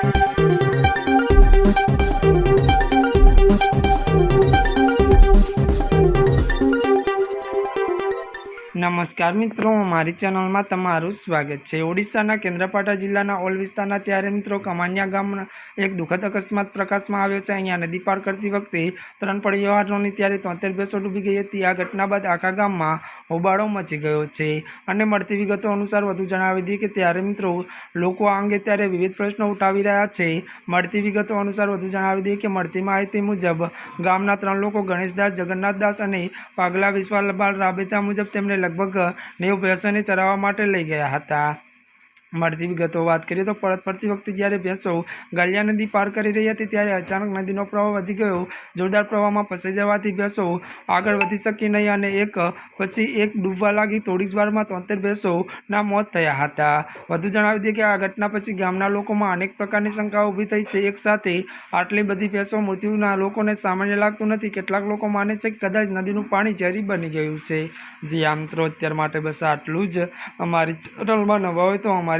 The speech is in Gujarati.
નમસ્કાર મિત્રો, મારી ચેનલમાં તમારું સ્વાગત છે. ઓડિશાના કેન્દ્રપાટા જિલ્લાના ઓલ વિસ્તારના ત્યારે મિત્રો કમાન્યા ગામના એક દુઃખદ અકસ્માત પ્રકાશમાં આવ્યો છે. અહીંયા નદી પાર કરતી વખતે ત્રણ પરિવારોની ત્યારે તોતેર બેસો ડૂબી ગઈ હતી. આ ઘટના બાદ આખા ગામમાં હોબાળો મચી ગયો છે. અને મળતી વિગતો અનુસાર વધુ જણાવી દઈએ કે ત્યારે મિત્રો લોકો આ અંગે ત્યારે વિવિધ પ્રશ્નો ઉઠાવી રહ્યા છે. મળતી વિગતો અનુસાર વધુ જણાવી દઈએ કે મળતી માહિતી મુજબ ગામના ત્રણ લોકો ગણેશદાસ, જગન્નાથદાસ અને પાગલા વિશ્વાલબાલ રાબેતા મુજબ તેમને લગભગ નેવ ભેંસોને ચરાવવા માટે લઈ ગયા હતા. મળતી વિગતો વાત કરીએ તો પરત ફરતી વખતે જ્યારે ભેંસો ગાલિયા નદી પાર કરી રહી હતી ત્યારે અચાનક નદીનો પ્રવાહ વધી ગયો. જોરદાર પ્રવાહમાં ફસાઈ જવાથી ભેંસો આગળ વધી શકી નહીં અને એક પછી એક ડૂબવા લાગી. થોડીક વારમાં તોતેર ભેંસોના મોત થયા હતા. વધુ જણાવી દઈએ કે આ ઘટના પછી ગામના લોકોમાં અનેક પ્રકારની શંકાઓ ઊભી થઈ છે. એક સાથે આટલી બધી ભેંસો મૃત્યુના લોકોને સામાન્ય લાગતું નથી. કેટલાક લોકો માને છે કે કદાચ નદીનું પાણી ઝેરી બની ગયું છે. જી આ મિત્રો અત્યાર માટે બસ આટલું જ. અમારી ચેનલમાં નવા હોય તો અમારી